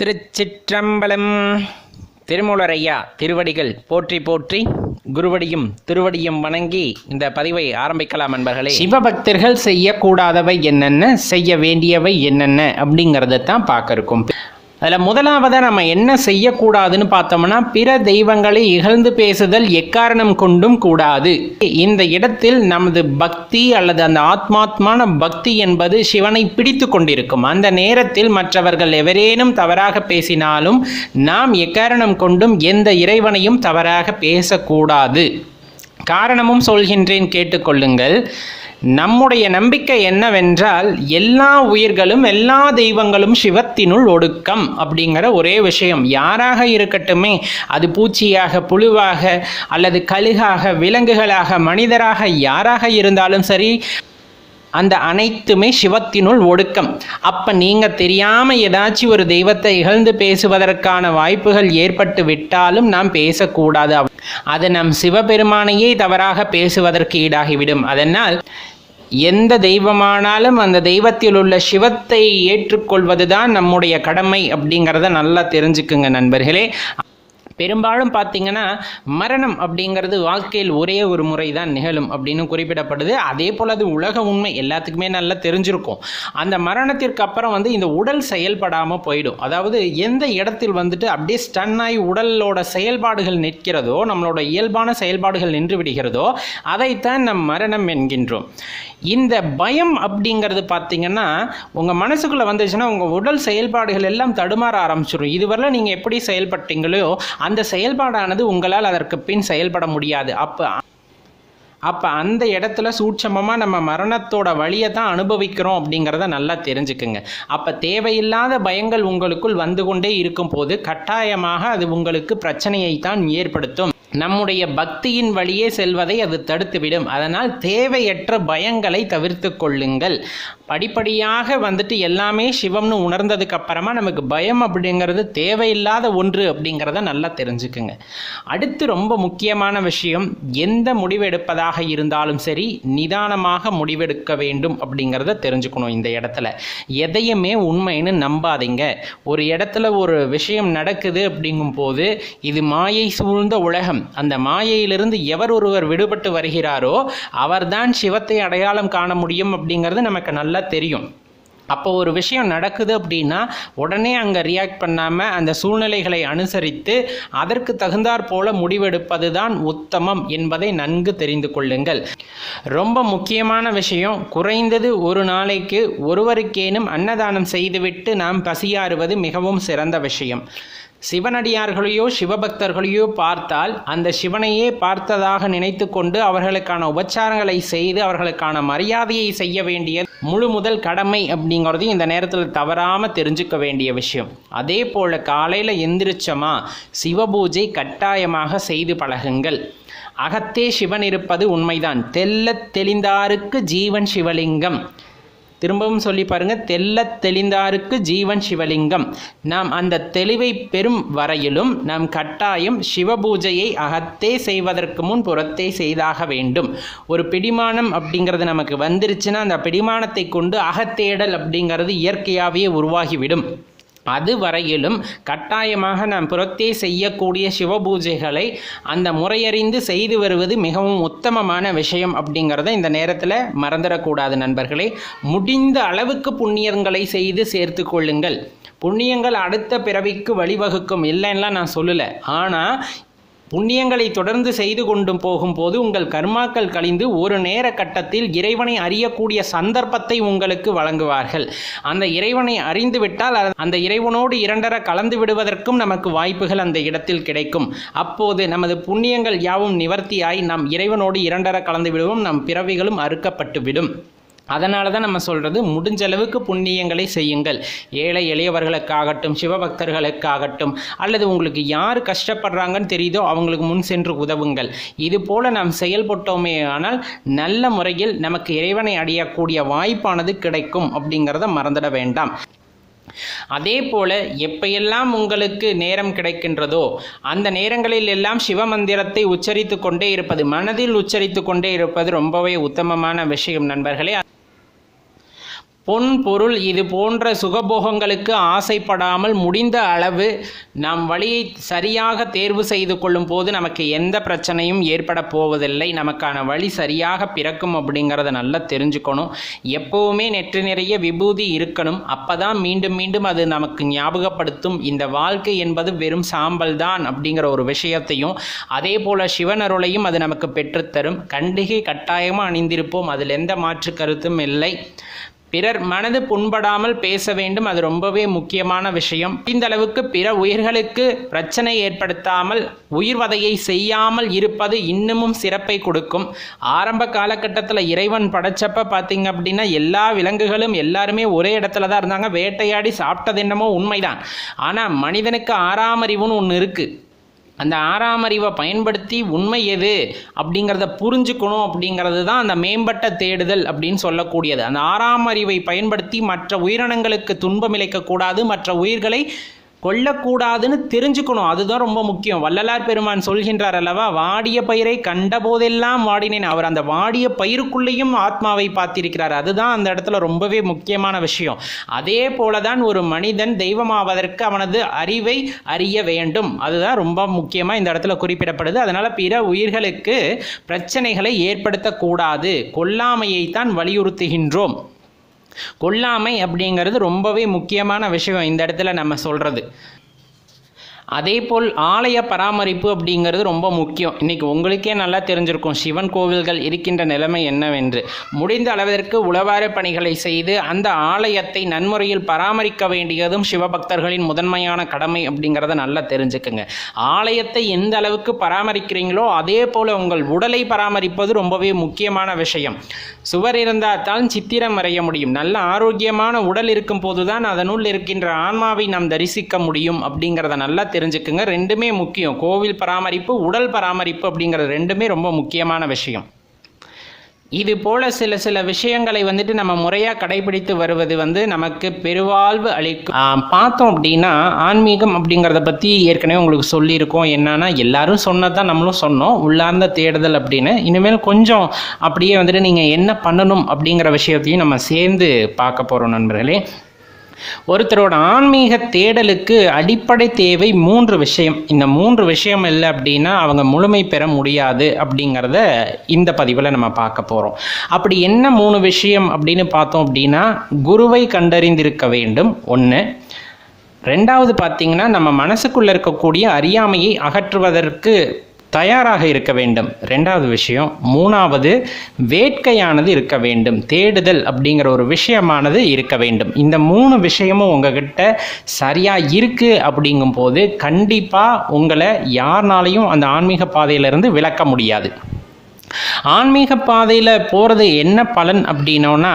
திருச்சிற்றம்பலம். திருமூலரையா திருவடிகள் போற்றி போற்றி குருவடியும் திருவடியும் வணங்கி இந்த பதிவை ஆரம்பிக்கலாம் என்பர்களே சிவபக்தர்கள் செய்யக்கூடாதவை என்னென்ன? செய்ய வேண்டியவை என்னென்ன? அப்படிங்கிறத தான் பார்க்க இருக்கும் அதில் முதலாவதாக நம்ம என்ன செய்யக்கூடாதுன்னு பார்த்தோம்னா பிற தெய்வங்களை இகழ்ந்து பேசுதல் எக்காரணம் கொண்டும் கூடாது. இந்த இடத்தில் நமது பக்தி அல்லது அந்த ஆத்மாத்மான பக்தி என்பது சிவனை பிடித்து கொண்டிருக்கும். அந்த நேரத்தில் மற்றவர்கள் எவரேனும் தவறாக பேசினாலும் நாம் எக்காரணம் கொண்டும் எந்த இறைவனையும் தவறாக பேசக்கூடாது. காரணமும் சொல்கின்றேன் கேட்டுக்கொள்ளுங்கள் நம்முடைய நம்பிக்கை என்னவென்றால் எல்லா உயிர்களும் எல்லா தெய்வங்களும் சிவத்தினுள் ஒடுக்கம் அப்படிங்கிற ஒரே விஷயம். யாராக இருக்கட்டுமே அது பூச்சியாக புழுவாக அல்லது கழுகாக விலங்குகளாக மனிதராக யாராக இருந்தாலும் சரி அந்த அனைத்துமே சிவத்தினுள் ஒடுக்கம். அப்போ நீங்கள் தெரியாமல் ஏதாச்சும் ஒரு தெய்வத்தை இகழ்ந்து பேசுவதற்கான வாய்ப்புகள் ஏற்பட்டு விட்டாலும் நாம் பேசக்கூடாது. அது நம் சிவபெருமானையே தவறாக பேசுவதற்கு ஈடாகிவிடும். அதனால் எந்த தெய்வமானாலும் அந்த தெய்வத்தில் உள்ள சிவத்தை ஏற்றுக்கொள்வதுதான் நம்முடைய கடமை அப்படிங்கிறத நல்லா தெரிஞ்சுக்குங்க நண்பர்களே. பெரும்பாலும் பார்த்தீங்கன்னா மரணம் அப்படிங்கிறது வாழ்க்கையில் ஒரே ஒரு முறை தான் நிகழும் அப்படின்னு குறிப்பிடப்படுது. அதே போல் அது உலக உண்மை. எல்லாத்துக்குமே நல்லா தெரிஞ்சிருக்கும். அந்த மரணத்திற்கு அப்புறம் வந்து இந்த உடல் செயல்படாமல் போயிடும். அதாவது எந்த இடத்தில் வந்துட்டு அப்படியே ஸ்டன் ஆகி உடலோட செயல்பாடுகள் நிற்கிறதோ நம்மளோட இயல்பான செயல்பாடுகள் நின்று விடுகிறதோ அதைத்தான் நம் மரணம் என்கின்றோம். இந்த பயம் அப்படிங்கிறது பார்த்தீங்கன்னா உங்கள் மனசுக்குள்ளே வந்துச்சுன்னா உங்கள் உடல் செயல்பாடுகள் எல்லாம் தடுமாற ஆரம்பிச்சிடும் இதுவரை நீங்கள் எப்படி செயல்பட்டீங்களோ அந்த செயல்பாடானது உங்களால் அதற்கு பின் செயல்பட முடியாது. அப்போ அப்போ அந்த இடத்துல சூட்சமமாக நம்ம மரணத்தோட வழியை தான் அனுபவிக்கிறோம் அப்படிங்கிறத நல்லா தெரிஞ்சுக்குங்க. அப்போ தேவையில்லாத பயங்கள் உங்களுக்குள் வந்து கொண்டே இருக்கும் போது கட்டாயமாக அது உங்களுக்கு பிரச்சனையை தான் ஏற்படுத்தும். நம்முடைய பக்தியின் வழியே செல்வதை அது தடுத்துவிடும். அதனால் தேவையற்ற பயங்களை தவிர்த்து கொள்ளுங்கள். படிப்படியாக வந்துட்டு எல்லாமே சிவம்னு உணர்ந்ததுக்கு அப்புறமா நமக்கு பயம் அப்படிங்கிறது தேவையில்லாத ஒன்று அப்படிங்கிறத நல்லா தெரிஞ்சுக்குங்க. அடுத்து ரொம்ப முக்கியமான விஷயம் எந்த முடிவெடுப்பதாக இருந்தாலும் சரி நிதானமாக முடிவெடுக்க வேண்டும் அப்படிங்கிறத தெரிஞ்சுக்கணும் இந்த இடத்துல. எதையுமே உண்மைன்னு நம்பாதீங்க. ஒரு இடத்துல ஒரு விஷயம் நடக்குது அப்படிங்கும் போது இது மாயை சூழ்ந்த உலகம். அந்த மாயையிலிருந்து எவர் ஒருவர் விடுபட்டு வருகிறாரோ அவர்தான் சிவத்தை அடையாளம் காண முடியும் அப்படிங்கிறது நமக்கு நல்லா தெரியும். அப்போ ஒரு விஷயம் நடக்குது அப்படின்னா உடனே அங்கே ரியாக்ட் பண்ணாமல் அந்த சூழ்நிலைகளை அனுசரித்து அதற்கு தகுந்தாற் போல முடிவெடுப்பது தான் உத்தமம் என்பதை நன்கு தெரிந்து கொள்ளுங்கள். ரொம்ப முக்கியமான விஷயம் குறைந்தது ஒரு நாளைக்கு ஒருவருக்கேனும் அன்னதானம் செய்துவிட்டு நாம் பசியாறுவது மிகவும் சிறந்த விஷயம். சிவனடியார்களையோ சிவபக்தர்களையோ பார்த்தால் அந்த சிவனையே பார்த்ததாக நினைத்து கொண்டு அவர்களுக்கான உபச்சாரங்களை செய்து அவர்களுக்கான மரியாதையை செய்ய வேண்டிய முழு முதல் கடமை அப்படிங்கிறது இந்த நேரத்தில் தவறாமல் தெரிஞ்சுக்க வேண்டிய விஷயம். அதே போல் காலையில் எந்திரிச்சோமா சிவபூஜை கட்டாயமாக செய்து பழகுங்கள். அகத்தே சிவன் இருப்பது உண்மைதான். தெல்லத் தெளிந்தாருக்கு ஜீவன் சிவலிங்கம். திரும்பவும் சொல்லி பாருங்க தெல்ல தெளிந்தாருக்கு ஜீவன் சிவலிங்கம். நாம் அந்த தெளிவை பெறும் வரையிலும் நாம் கட்டாயம் சிவபூஜையை அகத்தே செய்வதற்கு முன் புறத்தே செய்தாக வேண்டும். ஒரு பிடிமானம் அப்படிங்கிறது நமக்கு வந்துருச்சுன்னா அந்த பிடிமானத்தை கொண்டு அகத்தேடல் அப்படிங்கிறது இயற்கையாகவே உருவாகிவிடும். அதுவரையிலும் கட்டாயமாக நாம் புறத்தே செய்யக்கூடிய சிவபூஜைகளை அந்த முறையறிந்து செய்து வருவது மிகவும் உத்தமமான விஷயம் அப்படிங்கிறத இந்த நேரத்தில் மறந்துடக்கூடாது நண்பர்களே. முடிந்த அளவுக்கு புண்ணியங்களை செய்து சேர்த்து கொள்ளுங்கள். புண்ணியங்கள் அடுத்த பிறவிக்கு வழிவகுக்கும் இல்லைன்னா நான் சொல்லலை. ஆனால் புண்ணியங்களை தொடர்ந்து செய்து கொண்டும் போகும்போது உங்கள் கர்மாக்கள் கழிந்து ஒரு நேர கட்டத்தில் இறைவனை அறியக்கூடிய சந்தர்ப்பத்தை உங்களுக்கு வழங்குவார்கள். அந்த இறைவனை அறிந்துவிட்டால் அந்த இறைவனோடு இரண்டர கலந்து விடுவதற்கும் நமக்கு வாய்ப்புகள் அந்த இடத்தில் கிடைக்கும். அப்போது நமது புண்ணியங்கள் யாவும் நிவர்த்தியாய் நாம் இறைவனோடு இரண்டர கலந்து விடுவோம். நம் பிறவிகளும் அறுக்கப்பட்டு விடும் அதனால தான் நம்ம சொல்கிறது முடிஞ்ச அளவுக்கு புண்ணியங்களை செய்யுங்கள். ஏழை எளியவர்களுக்காகட்டும் சிவபக்தர்களுக்காகட்டும் அல்லது உங்களுக்கு யார் கஷ்டப்படுறாங்கன்னு தெரியுதோ அவங்களுக்கு முன் சென்று உதவுங்கள். இது போல நாம் செயல்பட்டோமே ஆனால் நல்ல முறையில் நமக்கு இறைவனை அடையக்கூடிய வாய்ப்பானது கிடைக்கும் அப்படிங்கிறத மறந்துட வேண்டாம். அதே போல எப்பையெல்லாம் உங்களுக்கு நேரம் கிடைக்கின்றதோ அந்த நேரங்களில் எல்லாம் சிவமந்திரத்தை உச்சரித்து கொண்டே இருப்பது மனதில் உச்சரித்து கொண்டே இருப்பது ரொம்பவே உத்தமமான விஷயம் நண்பர்களே. பொன் பொருள் இது போன்ற சுகபோகங்களுக்கு ஆசைப்படாமல் முடிந்த அளவு நம் வழியை சரியாக தேர்வு செய்து கொள்ளும் போது நமக்கு எந்த பிரச்சனையும் ஏற்பட போவதில்லை. நமக்கான வழி சரியாக பிறக்கும் அப்படிங்கிறத நல்லா தெரிஞ்சுக்கணும். எப்போவுமே நெற்று நிறைய விபூதி இருக்கணும். அப்பதான் மீண்டும் மீண்டும் அது நமக்கு ஞாபகப்படுத்தும். இந்த வாழ்க்கை என்பது வெறும் சாம்பல் தான் அப்படிங்கிற ஒரு விஷயத்தையும் அதே போல சிவன் அருளையும் அது நமக்கு பெற்றுத்தரும். கண்டிகை கட்டாயமாக அணிந்திருப்போம். அதில் எந்த மாற்று கருத்தும் இல்லை. பிறர் மனது புண்படாமல் பேச வேண்டும். அது ரொம்பவே முக்கியமான விஷயம். இந்த அளவுக்கு பிற உயிர்களுக்கு பிரச்சனை ஏற்படுத்தாமல் உயிர்வதையை செய்யாமல் இருப்பது இன்னமும் சிறப்பை கொடுக்கும். ஆரம்ப காலகட்டத்தில் இறைவன் படைச்சப்ப பார்த்தீங்க அப்படின்னா எல்லா விலங்குகளும் எல்லாருமே ஒரே இடத்துல தான் இருந்தாங்க. வேட்டையாடி சாப்பிட்டது என்னமோ உண்மைதான். ஆனால் மனிதனுக்கு ஆறாம் அறிவுன்னு ஒன்று இருக்குது அந்த ஆறாம் அறிவை பயன்படுத்தி உண்மை எது அப்படிங்கிறத புரிஞ்சுக்கணும் அப்படிங்கிறது தான் அந்த மேம்பட்ட தேடுதல் அப்படின்னு சொல்லக்கூடியது. அந்த ஆறாம் அறிவை பயன்படுத்தி மற்ற உயிரினங்களுக்கு துன்பம் இழைக்கக்கூடாது மற்ற உயிர்களை கொல்லக்கூடாதுன்னு தெரிஞ்சுக்கணும். அதுதான் ரொம்ப முக்கியம். வள்ளலார் பெருமான் சொல்கின்றார் அல்லவா வாடிய பயிரை கண்ட போதெல்லாம் வாடினேன். அவர் அந்த வாடிய பயிருக்குள்ளேயும் ஆத்மாவை பார்த்திருக்கிறார். அதுதான் அந்த இடத்துல ரொம்பவே முக்கியமான விஷயம். அதே போலதான் ஒரு மனிதன் தெய்வமாவதற்கு அவனது அறிவை அறிய வேண்டும். அதுதான் ரொம்ப முக்கியமாக இந்த இடத்துல குறிப்பிடப்படுது. அதனால பிற உயிர்களுக்கு பிரச்சனைகளை ஏற்படுத்தக்கூடாது. கொல்லாமையைத்தான் வலியுறுத்துகின்றோம். கொல்லாமை அப்படிங்கிறது ரொம்பவே முக்கியமான விஷயம் இந்த இடத்துல நம்ம சொல்கிறது அதே போல் ஆலய பராமரிப்பு அப்படிங்கிறது ரொம்ப முக்கியம். இன்னைக்கு உங்களுக்கே நல்லா தெரிஞ்சிருக்கும். சிவன் கோவில்கள் இருக்கின்ற நிலைமை என்னவென்று. முடிந்த அளவிற்கு உளவார பணிகளை செய்து அந்த ஆலயத்தை நன்முறையில் பராமரிக்க வேண்டியதும் சிவபக்தர்களின் முதன்மையான கடமை அப்படிங்கிறத நல்லா தெரிஞ்சுக்குங்க. ஆலயத்தை எந்த அளவுக்கு பராமரிக்கிறீங்களோ அதே போல் உங்கள் உடலை பராமரிப்பது ரொம்பவே முக்கியமான விஷயம். சுவர் இருந்தால் தான் சித்திரம் வரைய முடியும். நல்ல ஆரோக்கியமான உடல் இருக்கும் போதுதான் அதனுள் இருக்கின்ற ஆன்மாவை நாம் தரிசிக்க முடியும் அப்படிங்கிறத நல்லா தெரிஞ்சுக்குங்க. ரெண்டுமே முக்கியம். கோவில் பராமரிப்பு உடல் பராமரிப்பு அப்படிங்கிறது ரெண்டுமே ரொம்ப முக்கியமான விஷயம். இது போல சில சில விஷயங்களை வந்துட்டு நம்ம முறையாக கடைபிடித்து வருவது வந்து நமக்கு பெருவாழ்வு அளிக்கும். பார்த்தோம் அப்படின்னா ஆன்மீகம் அப்படிங்கிறத பற்றி ஏற்கனவே உங்களுக்கு சொல்லியிருக்கோம். என்னன்னா எல்லாரும் சொன்னதான் நம்மளும் சொன்னோம். உள்ளார்ந்த தேடுதல் அப்படின்னு. இனிமேல் கொஞ்சம் அப்படியே வந்துட்டு நீங்கள் என்ன பண்ணணும் அப்படிங்கிற விஷயத்தையும் நம்ம சேர்ந்து பார்க்க போகிறோம் நண்பர்களே. ஒருத்தரோட ஆன்மீக தேடலுக்கு அடிப்படை தேவை மூன்று விஷயம். இந்த மூன்று விஷயம் இல்லை அப்படின்னா அவங்க முழுமை பெற முடியாது அப்படிங்கிறத இந்த பதிவில் நம்ம பார்க்க போகிறோம் அப்படி என்ன மூணு விஷயம் அப்படின்னு பார்த்தோம் அப்படின்னா குருவை கண்டறிந்திருக்க வேண்டும். ஒன்று ரெண்டாவது பார்த்தீங்கன்னா நம்ம மனசுக்குள்ளே இருக்கக்கூடிய அறியாமையை அகற்றுவதற்கு தயாராக இருக்க வேண்டும். ரெண்டாவது விஷயம் மூணாவது வேட்கையானது இருக்க வேண்டும். தேடுதல் அப்படிங்கிற ஒரு விஷயமானது இருக்க வேண்டும். இந்த மூணு விஷயமும் உங்ககிட்ட சரியாக இருக்கு அப்படிங்கும்போது கண்டிப்பாக உங்களை யாருனாலையும் அந்த ஆன்மீக பாதையிலிருந்து விலக்க முடியாது. ஆன்மீக பாதையில் போகிறது என்ன பலன் அப்படின்னோன்னா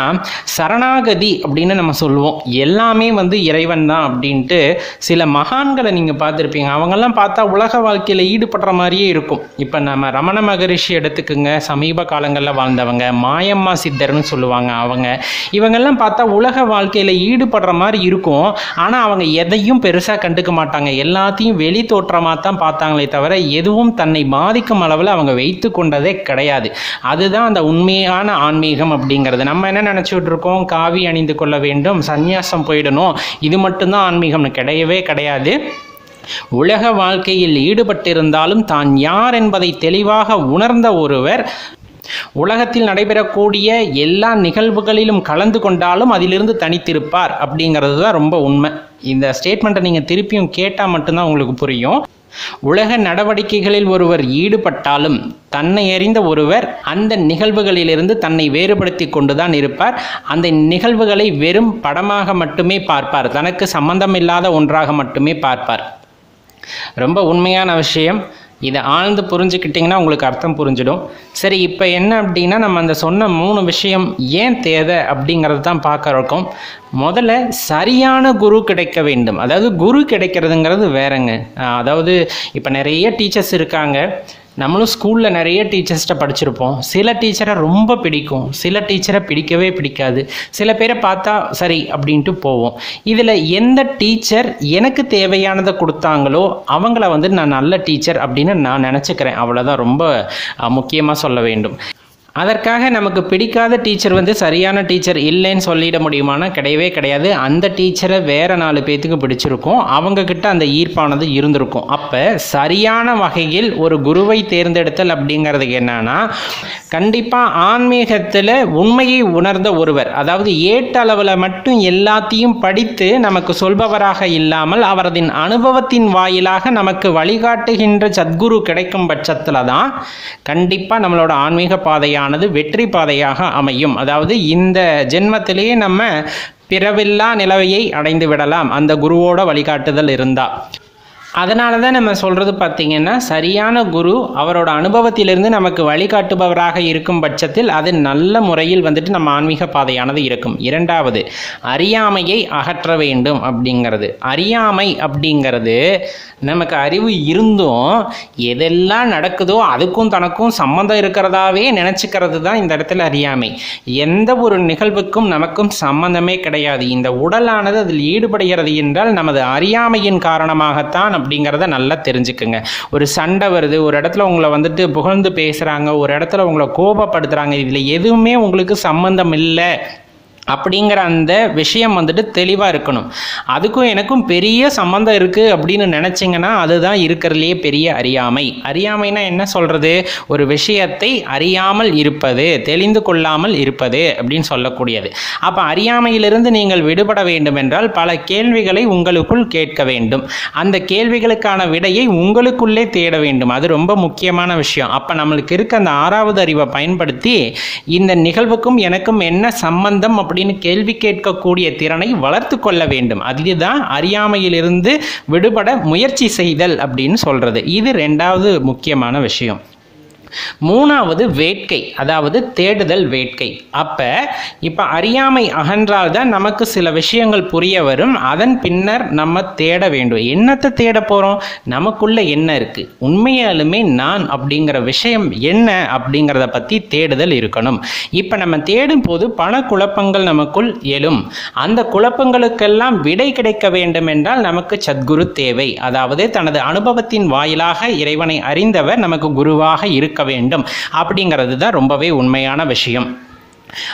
சரணாகதி அப்படின்னு நம்ம சொல்லுவோம். எல்லாமே வந்து இறைவன் தான் அப்படின்ட்டு சில மகான்களை நீங்கள் பார்த்துருப்பீங்க. அவங்கெல்லாம் பார்த்தா உலக வாழ்க்கையில் ஈடுபடுற மாதிரியே இருக்கும். இப்போ நம்ம ரமண மகரிஷி எடுத்துக்குங்க. சமீப காலங்களில் வாழ்ந்தவங்க. மாயம்மா சித்தர்னு சொல்லுவாங்க அவங்க. இவங்கெல்லாம் பார்த்தா உலக வாழ்க்கையில் ஈடுபடுற மாதிரி இருக்கும். ஆனால் அவங்க எதையும் பெருசாக கண்டுக்க மாட்டாங்க. எல்லாத்தையும் வெளி தோற்றமாக தான் பார்த்தாங்களே தவிர எதுவும் தன்னை பாதிக்கும் அளவில் அவங்க வைத்து கொண்டதே கிடையாது. அதுதான் அந்த உண்மையான ஆன்மீகம் அப்படிங்கிறது. நம்ம என்ன நினச்சிட்டு இருக்கோம் காவி அணிந்து கொள்ள வேண்டும் சந்நியாசம் போயிடணும். இது மட்டும்தான் ஆன்மீகம்னு கிடையவே கிடையாது. உலக வாழ்க்கையில் ஈடுபட்டிருந்தாலும் தான் யார் என்பதை தெளிவாக உணர்ந்த ஒருவர் உலகத்தில் நடைபெறக்கூடிய எல்லா நிகழ்வுகளிலும் கலந்து கொண்டாலும் அதிலிருந்து தனித்திருப்பார் அப்படிங்கிறது தான் ரொம்ப உண்மை. இந்த ஸ்டேட்மெண்ட்டை நீங்கள் திருப்பியும் கேட்டால் மட்டும்தான் உங்களுக்கு புரியும். உலக நடவடிக்கைகளில் ஒருவர் ஈடுபட்டாலும் தன்னை அறிந்த ஒருவர் அந்த நிகழ்வுகளிலிருந்து தன்னை வேறுபடுத்தி கொண்டுதான் இருப்பார். அந்த நிகழ்வுகளை வெறும் படமாக மட்டுமே பார்ப்பார். தனக்கு சம்பந்தமில்லாத ஒன்றாக மட்டுமே பார்ப்பார். ரொம்ப உண்மையான விஷயம். இதை ஆழ்ந்து புரிஞ்சுக்கிட்டிங்கன்னா உங்களுக்கு அர்த்தம் புரிஞ்சிடும். சரி இப்போ என்ன அப்படின்னா நம்ம அந்த சொன்ன மூணு விஷயம் ஏன் தேவை அப்படிங்கிறது தான் பார்க்க இருக்கோம். முதல்ல சரியான குரு கிடைக்க வேண்டும். அதாவது குரு கிடைக்கிறதுங்கிறது வேறங்க. அதாவது இப்போ நிறைய டீச்சர்ஸ் இருக்காங்க. நம்மளும் ஸ்கூலில் நிறைய டீச்சர்ஸ்கிட்ட படிச்சிருப்போம். சில டீச்சரை ரொம்ப பிடிக்கும். சில டீச்சரை பிடிக்கவே பிடிக்காது. சில பேரை பார்த்தா சரி அப்படின்ட்டு போவோம். இதில் எந்த டீச்சர் எனக்கு தேவையானதை கொடுத்தாங்களோ அவங்கள வந்து நான் நல்ல டீச்சர் அப்படின்னு நான் நினச்சிக்கிறேன். அவ்வளோதான் ரொம்ப முக்கியமாக சொல்ல வேண்டும். அதற்காக நமக்கு பிடிக்காத டீச்சர் வந்து சரியான டீச்சர் இல்லைன்னு சொல்லிட முடியுமானா கிடையவே கிடையாது. அந்த டீச்சரை வேற நாலு பேத்துக்கு பிடிச்சிருக்கும். அவங்க கிட்ட அந்த ஈர்ப்பானது இருந்திருக்கும். அப்போ சரியான வகையில் ஒரு குருவை தேர்ந்தெடுத்தல் அப்படிங்கிறது என்னன்னா கண்டிப்பாக ஆன்மீகத்தில் உண்மையை உணர்ந்த ஒருவர் அதாவது ஏட்டளவில் மட்டும் எல்லாத்தையும் படித்து நமக்கு சொல்பவராக இல்லாமல் அவரதின் அனுபவத்தின் வாயிலாக நமக்கு வழிகாட்டுகின்ற சத்குரு கிடைக்கும் பட்சத்தில் தான் கண்டிப்பாக நம்மளோட ஆன்மீக பாதையானது வெற்றி பாதையாக அமையும். அதாவது இந்த ஜென்மத்திலேயே நம்ம பிறவில்லா நிலவையை அடைந்து விடலாம். அந்த குருவோட வழிகாட்டுதல் இருந்தால் அதனால தான் நம்ம சொல்கிறது பார்த்திங்கன்னா சரியான குரு அவரோட அனுபவத்திலிருந்து நமக்கு வழிகாட்டுபவராக இருக்கும் பட்சத்தில் அது நல்ல முறையில் வந்துட்டு நம்ம ஆன்மீக பாதையானது இருக்கும். இரண்டாவது அறியாமையை அகற்ற வேண்டும் அப்படிங்கிறது. அறியாமை அப்படிங்கிறது நமக்கு அறிவு இருந்தும் எதெல்லாம் நடக்குதோ அதுக்கும் தனக்கும் சம்மந்தம் இருக்கிறதாவே நினச்சிக்கிறது தான் இந்த இடத்துல அறியாமை. எந்த ஒரு நிகழ்வுக்கும் நமக்கும் சம்பந்தமே கிடையாது. இந்த உடலானது அதில் ஈடுபடுகிறது என்றால் நமது அறியாமையின் காரணமாகத்தான் அப்படிங்கிறத நல்லா தெரிஞ்சுக்குங்க. ஒரு சண்டை வருது ஒரு இடத்துல உங்களை வந்துட்டு புகழ்ந்து பேசுகிறாங்க ஒரு இடத்துல உங்களை கோபப்படுத்துகிறாங்க இதில் எதுவுமே உங்களுக்கு சம்மந்தம் இல்லை. அப்படிங்கிற அந்த விஷயம் வந்துட்டு தெளிவாக இருக்கணும். அதுக்கும் எனக்கும் பெரிய சம்மந்தம் இருக்குது அப்படின்னு நினச்சிங்கன்னா அதுதான் இருக்கிறதுலையே பெரிய அறியாமை. அறியாமைனா என்ன சொல்கிறது ஒரு விஷயத்தை அறியாமல் இருப்பது தெளிந்து கொள்ளாமல் இருப்பது அப்படின்னு சொல்லக்கூடியது. அப்போ அறியாமையிலிருந்து நீங்கள் விடுபட வேண்டும் என்றால் பல கேள்விகளை உங்களுக்குள் கேட்க வேண்டும். அந்த கேள்விகளுக்கான விடையை உங்களுக்குள்ளே தேட வேண்டும். அது ரொம்ப முக்கியமான விஷயம். அப்போ நம்மளுக்கு இருக்க அந்த ஆறாவது அறிவை பயன்படுத்தி இந்த நிகழ்வுக்கும் எனக்கும் என்ன சம்பந்தம் அப்படின்னு கேள்வி கேட்கக்கூடிய திறனை வளர்த்து கொள்ள வேண்டும். அதுதான் அறியாமையிலிருந்து விடுபட முயற்சி செய்தல் அப்படின்னு சொல்றது. இது ரெண்டாவது முக்கியமான விஷயம். மூணாவது வேட்கை அதாவது தேடுதல் வேட்கை. அப்போ இப்போ அறியாமை அகன்றால் தான் நமக்கு சில விஷயங்கள் புரிய வரும். அதன் பின்னர் நம்ம தேட வேண்டும். என்னத்தை தேட போகிறோம் நமக்குள்ள என்ன இருக்குது உண்மையாலுமே நான் அப்படிங்கிற விஷயம் என்ன அப்படிங்கிறத பற்றி தேடுதல் இருக்கணும். இப்போ நம்ம தேடும் போது பல குழப்பங்கள் நமக்குள் எழும். அந்த குழப்பங்களுக்கெல்லாம் விடை கிடைக்க வேண்டும் என்றால் நமக்கு சத்குரு தேவை. அதாவது தனது அனுபவத்தின் வாயிலாக இறைவனை அறிந்தவர் நமக்கு குருவாக இருக்க வேண்டும் அப்படிங்கிறது தான் ரொம்பவே உண்மையான விஷயம்.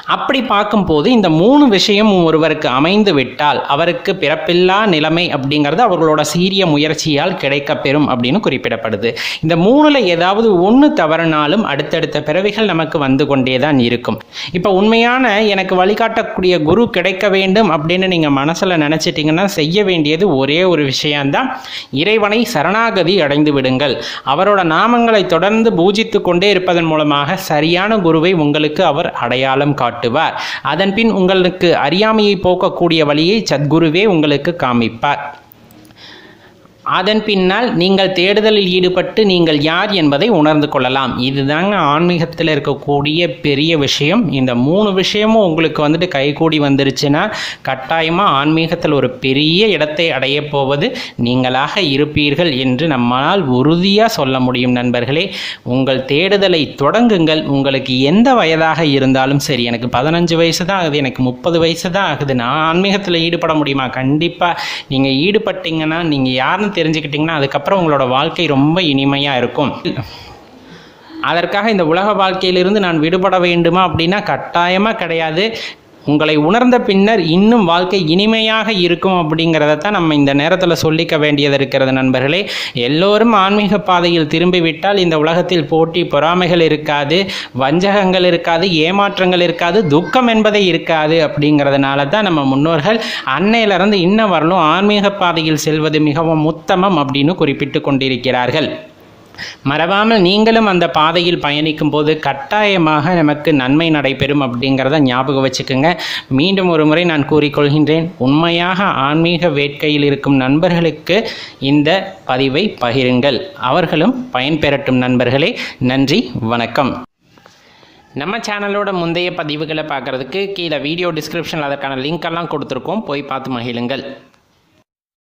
அப்படி பார்க்கும்போது இந்த மூணு விஷயம் ஒருவருக்கு அமைந்து விட்டால் அவருக்கு பிறப்பில்லா நிலைமை அப்படிங்கிறது அவர்களோட சீரிய முயற்சியால் கிடைக்கப்பெறும் அப்படின்னு குறிப்பிடப்படுது. இந்த மூணுல ஏதாவது ஒன்று தவறினாலும் அடுத்தடுத்த பிறவிகள் நமக்கு வந்து கொண்டே தான் இருக்கும். இப்போ உண்மையான எனக்கு வழிகாட்டக்கூடிய குரு கிடைக்க வேண்டும் அப்படின்னு நீங்கள் மனசில் நினச்சிட்டிங்கன்னா செய்ய வேண்டியது ஒரே ஒரு விஷயம்தான். இறைவனை சரணாகதி அடைந்து விடுங்கள். அவரோட நாமங்களை தொடர்ந்து பூஜித்து கொண்டே இருப்பதன் மூலமாக சரியான குருவை உங்களுக்கு அவர் அடையாளம் காட்டுவார். அதன்பின் உங்களுக்கு அறியாமையை போக்கக்கூடிய வழியை சத்குருவே உங்களுக்கு காமிப்பார். அதன் பின்னால் நீங்கள் தேடுதலில் ஈடுபட்டு நீங்கள் யார் என்பதை உணர்ந்து கொள்ளலாம். இதுதாங்க ஆன்மீகத்தில் இருக்கக்கூடிய பெரிய விஷயம். இந்த மூணு விஷயமும் உங்களுக்கு வந்துட்டு கைகூடி வந்துருச்சுன்னா கட்டாயமாக ஆன்மீகத்தில் ஒரு பெரிய இடத்தை அடைய போவது நீங்களாக இருப்பீர்கள் என்று நம்மால் உறுதியாக சொல்ல முடியும் நண்பர்களே. உங்கள் தேடுதலை தொடங்குங்கள். உங்களுக்கு எந்த வயதாக இருந்தாலும் சரி எனக்கு பதினஞ்சு வயசு தான் ஆகுது எனக்கு முப்பது வயசு தான் ஆகுது. நான் ஆன்மீகத்தில் ஈடுபட முடியுமா? கண்டிப்பாக நீங்கள் ஈடுபட்டீங்கன்னா நீங்கள் யாருன்னு தெரிஞ்சுக்கிட்டிங்கன்னா அதுக்கப்புறம் உங்களோட வாழ்க்கை ரொம்ப இனிமையாக இருக்கும். அதற்காக இந்த உலக வாழ்க்கையிலிருந்து நான் விடுபட வேண்டுமா அப்படின்னா கட்டாயமாக கிடையாது. உங்களை உணர்ந்த பின்னர் இன்னும் வாழ்க்கை இனிமையாக இருக்கும் அப்படிங்கிறத தான் நம்ம இந்த நேரத்தில் சொல்லிக்க வேண்டியது இருக்கிறது நண்பர்களே. எல்லோரும் ஆன்மீக பாதையில் திரும்பிவிட்டால் இந்த உலகத்தில் போட்டி பொறாமைகள் இருக்காது வஞ்சகங்கள் இருக்காது ஏமாற்றங்கள் இருக்காது துக்கம் என்பதே இருக்காது அப்படிங்கிறதுனால தான் நம்ம முன்னோர்கள் அன்னையிலிருந்து இன்ன வரலும் ஆன்மீக பாதையில் செல்வது மிகவும் உத்தமம் அப்படின்னு குறிப்பிட்டு கொண்டிருக்கிறார்கள். மறவாமல் நீங்களும் அந்த பாதையில் பயணிக்கும் போது கட்டாயமாக நமக்கு நன்மை நடைபெறும் அப்படிங்கிறத ஞாபகம் வச்சுக்கோங்க. மீண்டும் ஒரு முறை நான் கூறிக்கொள்கின்றேன். உண்மையாக ஆன்மீக வேட்கையில் இருக்கும் நண்பர்களுக்கு இந்த பதிவை பகிருங்கள். அவர்களும் பயன்பெறட்டும் நண்பர்களே. நன்றி வணக்கம். நம்ம சேனலோட முந்தைய பதிவுகளை பார்க்குறதுக்கு கீழே வீடியோ டிஸ்கிரிப்ஷனில் அதற்கான லிங்க் எல்லாம் கொடுத்துருக்கோம். போய் பார்த்து மகிழுங்கள்.